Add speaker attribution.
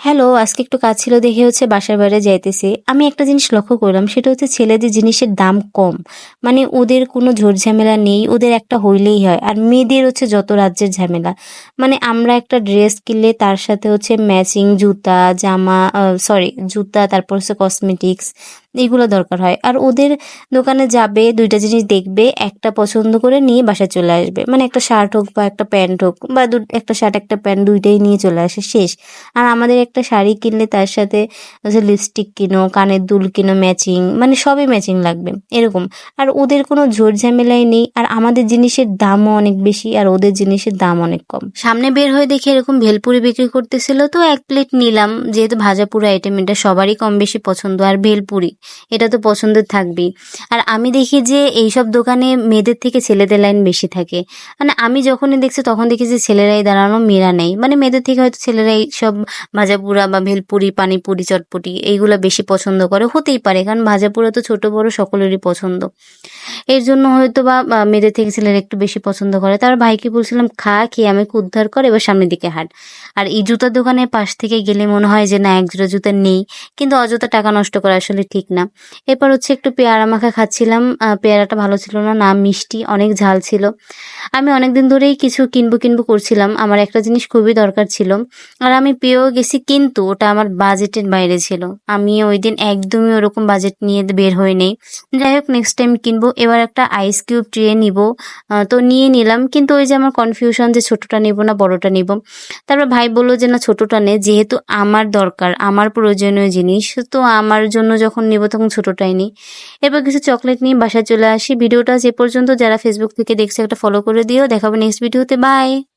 Speaker 1: Hello, আজকে একটু কাজ ছিল দেখে হচ্ছে বাসার বাইরে যাইতেছি। আমি একটা জিনিস লক্ষ্য করলাম, সেটা হচ্ছে ছেলেদের জিনিসের দাম কম। মানে ওদের কোনো ঝামেলা নেই, ওদের একটা হইলেই হয়। আর মেয়েদের হচ্ছে যত রাজ্যের ঝামেলা। মানে আমরা একটা ড্রেস কিনলে তার সাথে হচ্ছে ম্যাচিং জুতা, জামা সরি জুতা, তারপর হচ্ছে কসমেটিক্স এইগুলো দরকার হয়। আর ওদের দোকানে যাবে, দুইটা জিনিস দেখবে, একটা পছন্দ করে নিয়ে বাসায় চলে আসবে। মানে একটা শার্ট হোক বা একটা প্যান্ট হোক বা দু, একটা শার্ট একটা প্যান্ট দুইটাই নিয়ে চলে আসে, শেষ। আর আমাদের একটা শাড়ি কিনলে তার সাথে হচ্ছে লিপস্টিক কিনো, কানের দুল কিনো ম্যাচিং মানে সবই ম্যাচিং লাগবে, এরকম। আর ওদের কোনো ঝোর ঝামেলাই নেই, আর আমাদের জিনিসের দামও অনেক বেশি, আর ওদের জিনিসের দাম অনেক কম। সামনে বের হয়ে দেখি এরকম ভেলপুরি বিক্রি করতেছিল, তো এক প্লেট নিলাম, যেহেতু ভাজাপুরি আইটেম এটা সবারই কম বেশি পছন্দ, আর ভেলপুরি। এটা তো পছন্দের থাকবেই। আর আমি দেখি যে এইসব দোকানে মেয়েদের থেকে ছেলেদের লাইন বেশি থাকে। মানে আমি যখনই দেখছি তখন দেখি যে ছেলেরাই দাঁড়ানো, মেয়েরা নেই। মানে মেয়েদের থেকে হয়তো ছেলেরাই সব ভাজাপুরা বা ভেলপুরি, পানিপুরি, চটপটি এইগুলো বেশি পছন্দ করে। হতেই পারে, কারণ ভাজাপুরা তো ছোট, বড় সকলেরই পছন্দ। এর জন্য হয়তো বা মেয়েদের থেকে ছেলেরা একটু বেশি পছন্দ করে। তার ভাইকে বলছিলাম, খা, খেয়ে আমাকে উদ্ধার কর, এবার সামনের দিকে হাঁট। আর এই জুতার দোকানের পাশ থেকে গেলে মনে হয় যে, না, এক জোড়া জুতা নেই। কিন্তু অযথা টাকা নষ্ট করা আসলে ঠিক না। এরপর হচ্ছে একটু পেয়ারা মাখা খাচ্ছিলাম। পেয়ারাটা ভালো ছিল না না, মিষ্টি, অনেক ঝাল ছিল। আমি অনেকদিন ধরেই কিছু কিনবো কিনবো করছিলাম। আমার একটা জিনিস খুবই দরকার ছিল। আর আমি পেয়েও গেছি কিন্তু ওটা আমার বাজেটের বাইরে ছিল। আমি ওই দিন একদমই ওরকম বাজেট নিয়ে বের হয়ে নেই। যাই হোক নেক্সট টাইম কিনবো। এবার একটা আইস কিউব ট্রে নিব। তো নিয়ে নিলাম। কিন্তু ওই যে আমার কনফিউশন যে ছোটটা নিব না বড়টা নিব। তারপর ভাই বলল যে, না, ছোটটা নে। যেহেতু আমার দরকার, আমার প্রয়োজনীয় জিনিস, তো আমার জন্য যখন নিব তখন ছোটটাই নিই। এরপর কিছু চকলেট নিয়ে বাসায় চলে আসি। ভিডিওটা যে পর্যন্ত। যারা ফেসবুক থেকে দেখছে, একটা ফলো করে দিও। দেখাবো নেক্সট ভিডিওতে বাই